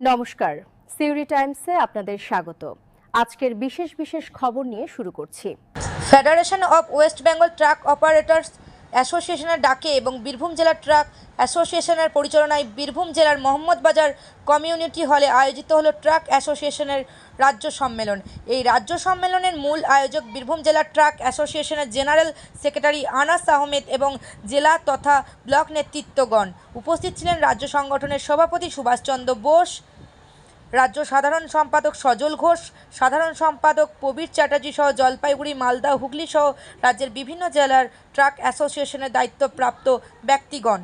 নমস্কার সিউরি টাইমসে আপনাদের স্বাগত। আজকের বিশেষ বিশেষ খবর নিয়ে শুরু করছি। Federation of West Bengal truck operators অ্যাসোসিয়েশনের ডাকে এবং বীরভূম জেলা ট্রাক অ্যাসোসিয়েশনের পরিচালনায় বীরভূম জেলার মোহাম্মদবাজার কমিউনিটি হলে আয়োজিত হলো ট্রাক অ্যাসোসিয়েশনের রাজ্য সম্মেলন। এই রাজ্য সম্মেলনের মূল আয়োজক বীরভূম জেলা ট্রাক অ্যাসোসিয়েশনের জেনারেল সেক্রেটারি আনাস আহমেদ এবং জেলা তথা ব্লক নেতৃত্বগণ। উপস্থিত ছিলেন রাজ্য সংগঠনের সভাপতি সুভাষচন্দ্র বোস রাজ্য সাধারণ সম্পাদক সজল ঘোষ, সাধারণ সম্পাদক প্রবীর চ্যাটার্জি সহ জলপাইগুড়ি, মালদা, হুগলি সহ রাজ্যের বিভিন্ন জেলার ট্রাক অ্যাসোসিয়েশনের দায়িত্বপ্রাপ্ত ব্যক্তিগণ।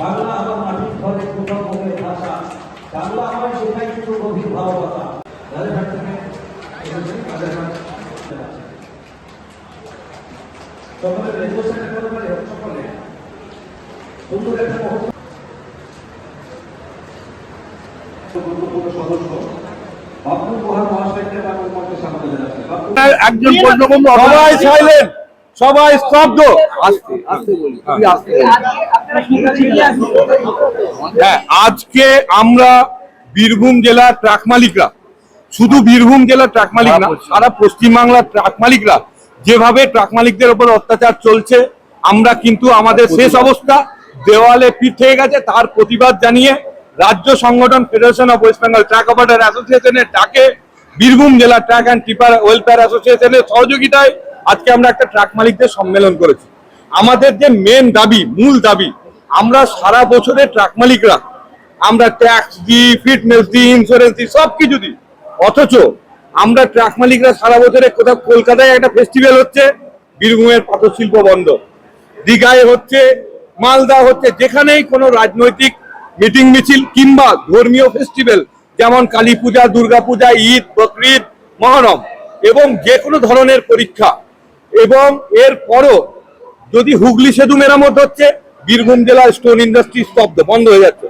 বাংলা আমার মাটির ঘরে কোথাও ভাষা। বাংলা আমার সেটাই কিন্তু গভীর ভালোবাসা যাদের থেকে এসেছে, আছে। সকলে রেডিও সেন্টার করে পারে সকলে সুন্দর একটা গুরুত্বপূর্ণ সদস্য বাবু মহাশয়কে আমার মধ্যে স্বাগত জানাচ্ছি। একজন সবাই সাইলেন্ট সবাই স্তব্ধ। হ্যাঁ। আজকে আমরা বীরভূম জেলার ট্রাক মালিকরা শুধু বীরভূম জেলার ট্রাক মালিক না সারা পশ্চিমবাংলার ট্রাক মালিকরা যেভাবে ট্রাক মালিকদের উপর অত্যাচার চলছে আমরা কিন্তু আমাদের শেষ অবস্থা দেওয়ালে পিঠ হয়ে গেছে তার প্রতিবাদ জানিয়ে রাজ্য সংগঠন federation of West Bengal truck operator অ্যাসোসিয়েশনের ডাকে বীরভূম জেলা ট্রাক অ্যান্ড টিপার ওয়েলফেয়ার অ্যাসোসিয়েশনের সহযোগিতায় আজকে আমরা একটা ট্রাক মালিকদের সম্মেলন করেছি। আমাদের যে মেন দাবি, মূল দাবি, আমরা সারা বছরের ট্রাক মালিকরা আমরা ট্যাক্স দিই ফিটনেস দিই ইন্স্যুরেন্স দিই সব কিছু দিই। অথচ আমরা ট্রাক মালিকরা সারা বছরে কোথাও কলকাতায় একটা ফেস্টিভ্যাল হচ্ছে, বীরভূমের পাথর শিল্প বন্ধ দীঘায় হচ্ছে, মালদা হচ্ছে, যেখানেই কোনো রাজনৈতিক মিটিং মিছিল কিংবা ধর্মীয় ফেস্টিভ্যাল যেমন কালী পূজা, দুর্গা পূজা, ঈদ, বকরিদ, মহরম এবং যে কোনো ধরনের পরীক্ষা এবং এর পরও যদি হুগলি সেতু মেরামত হচ্ছে, বীরভূম জেলার স্টোন ইন্ডাস্ট্রি স্তব্ধ, বন্ধ হয়ে যাচ্ছে।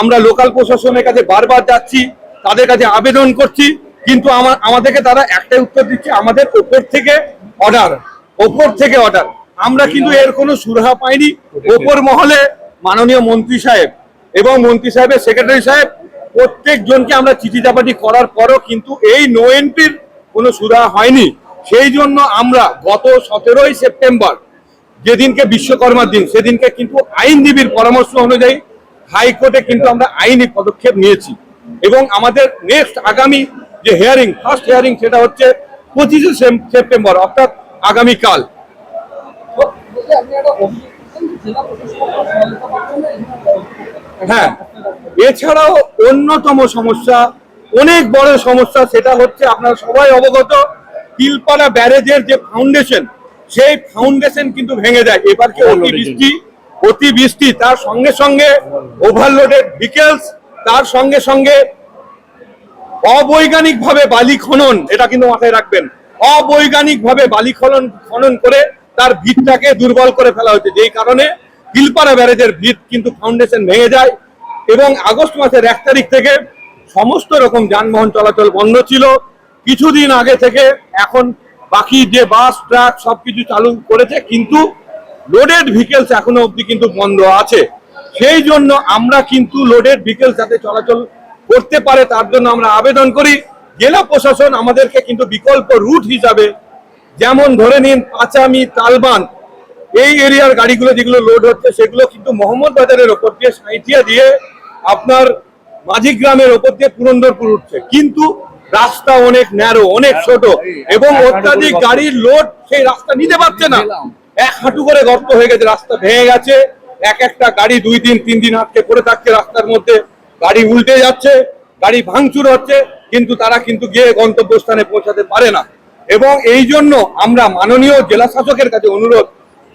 আমরা লোকাল প্রশাসনের কাছে বারবার যাচ্ছি, তাদের কাছে আবেদন করছি, কিন্তু আমার আমাদেরকে তারা একটাই উত্তর দিচ্ছে, আমাদের ওপর থেকে অর্ডার ওপর থেকে অর্ডার আমরা কিন্তু এর কোনো সুরাহা পাইনি, ওপর মহলে মাননীয় মন্ত্রী সাহেব এবং মন্ত্রী সাহেবের সেক্রেটারি সাহেব, প্রত্যেকজনকে আমরা চিঠি চাপাটি করার পরও কিন্তু এই নো এন্ট্রির কোনো সুরাহা হয়নি। সেই জন্য আমরা গত সতেরোই সেপ্টেম্বর যেদিনকে বিশ্বকর্মার দিন, সেদিনকে কিন্তু আইনজীবীর পরামর্শ অনুযায়ী হাইকোর্টে কিন্তু আমরা আইনি পদক্ষেপ নিয়েছি। এবং আমাদের নেক্সট আগামী যে হিয়ারিং ফার্স্ট হেয়ারিং সেটা হচ্ছে পঁচিশে সেপ্টেম্বর, অর্থাৎ আগামীকাল। হ্যাঁ এছাড়াও অন্যতম সমস্যা, অনেক বড় সমস্যা, সেটা হচ্ছে আপনারা সবাই অবগত তিলপাড়া ব্যারেজের যে ফাউন্ডেশন সেই ফাউন্ডেশন কিন্তু ভেঙে যায়। এবার কি অতি বৃষ্টি অতি বৃষ্টি তার সঙ্গে সঙ্গে ওভারলোডেড ভিকেলস তার সঙ্গে সঙ্গে অবৈজ্ঞানিক ভাবে বালি খনন এটা কিন্তু মাথায় রাখবেন। অবৈজ্ঞানিক ভাবে বালি খনন খনন করে তার ভিতটাকে দুর্বল করে ফেলা হয়েছে। যেই কারণে তিলপাড়া ব্যারেজের ভিত কিন্তু ফাউন্ডেশন ভেঙে যায় এবং আগস্ট মাসের এক তারিখ থেকে সমস্ত রকম যানবাহন চলাচল বন্ধ ছিল। কিছুদিন আগে থেকে এখন বাকি যে বাস, ট্রাক সবকিছু চালু করেছে, কিন্তু লোডেড ভিকেলস এখনও অবধি কিন্তু বন্ধ আছে। সেই জন্য আমরা কিন্তু লোডেড ভিকেলস যাতে চলাচল করতে পারে, তার জন্য আমরা আবেদন করি। জেলা প্রশাসন আমাদেরকে কিন্তু বিকল্প রুট হিসাবে যেমন ধরে নিন পাঁচামি, তালবান, এই এরিয়ার গাড়িগুলো যেগুলো লোড হচ্ছে, সেগুলো কিন্তু মোহাম্মদ বাজারের ওপর দিয়ে সাঁইটিয়া দিয়ে আপনার মাঝি গ্রামের ওপর দিয়ে পুরন্দরপুর উঠছে। কিন্তু রাস্তা অনেক ন্যারো অনেক ছোট এবং অত্যাধিক গাড়ির লোড সেই রাস্তা নিতে পারছে না। এক হাঁটু করে গর্ত হয়ে গেছে রাস্তা ভেঙে গেছে। এক একটা গাড়ি দুই দিন তিন দিন আটকে পড়ে থাকছে রাস্তার মধ্যে। গাড়ি উল্টে যাচ্ছে গাড়ি ভাঙচুর হচ্ছে কিন্তু তারা কিন্তু গিয়ে গন্তব্যস্থানে পৌঁছাতে পারে না। এবং এই জন্য আমরা মাননীয় জেলা শাসকের কাছে অনুরোধ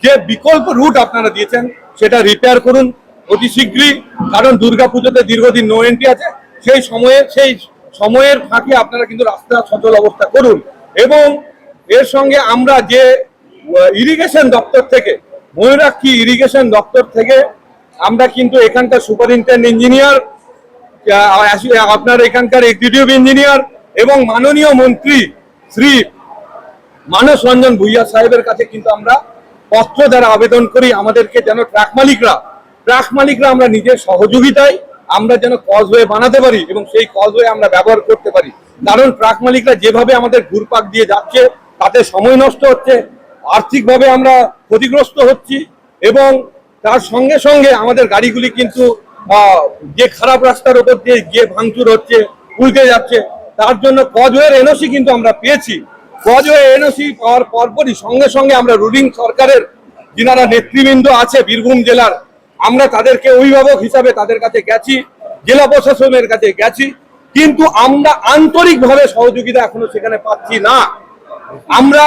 যে বিকল্প রুট আপনারা দিয়েছেন সেটা রিপেয়ার করুন অতি শীঘ্রই কারণ দুর্গাপুজোতে দীর্ঘদিন নো এন্ট্রি আছে। সেই সময়ে সেই সময়ের ফাঁকে আপনারা কিন্তু রাস্তা সচল অবস্থা করুন। এবং এর সঙ্গে আমরা যে ইরিগেশন দপ্তর থেকে, ময়ূরাক্ষী ইরিগেশন দপ্তর থেকে আমরা কিন্তু এখানকার সুপারিনটেন্ডেন্ট ইঞ্জিনিয়ার আপনার এখানকার এক্সিকিউটিভ ইঞ্জিনিয়ার এবং মাননীয় মন্ত্রী শ্রী মানস রঞ্জন ভুইয়া সাহেবের কাছে কিন্তু আমরা পত্র দ্বারা আবেদন করি। আমাদেরকে যেন ট্রাক মালিকরা ট্রাক মালিকরা আমরা নিজের সহযোগিতায় আমরা যেন কজওয়ে বানাতে পারি এবং সেই কজওয়ে আমরা ব্যবহার করতে পারি। কারণ ট্রাক মালিকরা যেভাবে আমাদের ঘুরপাক দিয়ে যাচ্ছে, তাতে সময় নষ্ট হচ্ছে, আর্থিকভাবে আমরা ক্ষতিগ্রস্ত হচ্ছি এবং তার সঙ্গে সঙ্গে আমাদের গাড়িগুলি কিন্তু যে খারাপ রাস্তার ওপর দিয়ে গিয়ে ভাঙচুর হচ্ছে, উল্টে যাচ্ছে, তার জন্য কজওয়ের এনওসি কিন্তু আমরা পেয়েছি। কজওয়ে এনওসি পাওয়ার পরপরই সঙ্গে সঙ্গে আমরা রুলিং সরকারের যিনারা নেতৃবৃন্দ আছে বীরভূম জেলার আমরা তাদেরকে অভিভাবক হিসাবে তাদের কাছে গেছি, জেলা প্রশাসনের কাছে গেছি, কিন্তু আমরা আন্তরিকভাবে সহযোগিতা এখনও সেখানে পাচ্ছি না। আমরা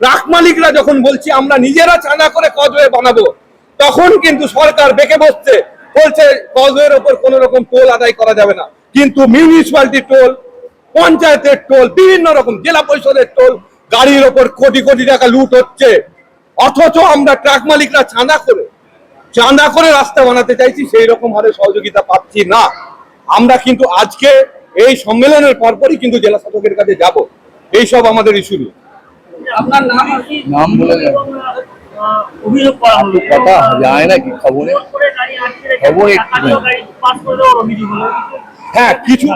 ট্রাক মালিকরা যখন বলছি, আমরা নিজেরা চাঁদা করে কজওয়ে বানাবো, তখন কিন্তু সরকার বেঁকে বসছে, বলছে কজওয়ের ওপর কোন রকম টোল আদায় করা যাবে না। কিন্তু মিউনিসিপালিটি টোল, পঞ্চায়েতের টোল, বিভিন্ন রকম জেলা পরিষদের টোল, গাড়ির ওপর কোটি কোটি টাকা লুট হচ্ছে। অথচ আমরা ট্রাক মালিকরা চাঁদা করে চাঁদা করে রাস্তা বানাতে চাইছি সেই রকম হারে সহযোগিতা পাচ্ছি না। আমরা কিন্তু আজকে এই সম্মেলনের পরপরই কিন্তু জেলা শাসকের কাছে যাব। এই সব আমাদের ইস্যু নিয়ে আপনার নাম কি? নাম বলে। অভিযোগ করা হলো। কথা? যায় খবরে? আটকে রেখে খবর হ্যাঁ কিছু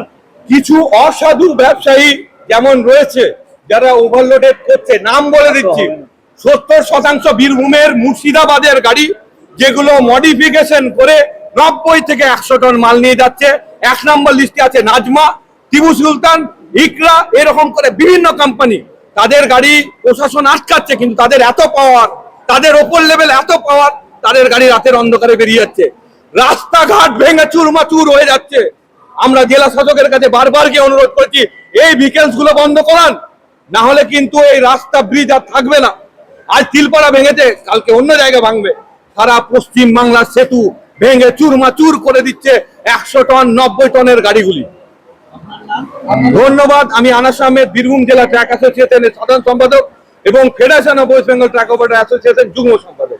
কিছু অসাধু ব্যবসায়ী যেমন রয়েছে যারা ওভারলোডেড করছে নাম বলে দিচ্ছি। সত্তর শতাংশ বীরভূমের মুর্শিদাবাদের গাড়ি যেগুলো মডিফিকেশন করে নব্বই থেকে একশো টন মাল নিয়ে যাচ্ছে। এক নম্বর লিস্টে আছে নাজমা, টিপু সুলতান, ইকরা, এরকম করে বিভিন্ন কোম্পানি তাদের গাড়ি প্রশাসন আটকাচ্ছে, কিন্তু তাদের এত পাওয়ার তাদের ওপর লেভেল এত পাওয়ার তাদের গাড়ি রাতের অন্ধকারে বেরিয়ে যাচ্ছে। রাস্তাঘাট ভেঙে চুরমাচুর হয়ে যাচ্ছে। আমরা জেলা শাসকের কাছে বারবার গিয়ে অনুরোধ করছি, এই বিকেলসগুলো বন্ধ করান। না হলে কিন্তু এই রাস্তা ব্রিজ আর থাকবে না। আজ তিলপাড়া ভেঙেছে, কালকে অন্য জায়গায় ভাঙবে। সারা পশ্চিম বাংলার সেতু ভেঙে চুরমা চুর করে দিচ্ছে একশো টন, নব্বই টনের গাড়িগুলি। ধন্যবাদ, আমি আনাস আহমেদ, বীরভূম জেলা ট্র্যাক অ্যাসোসিয়েশনের সাধারণ সম্পাদক এবং federation of West Bengal truck operator association যুগ্ম সম্পাদক।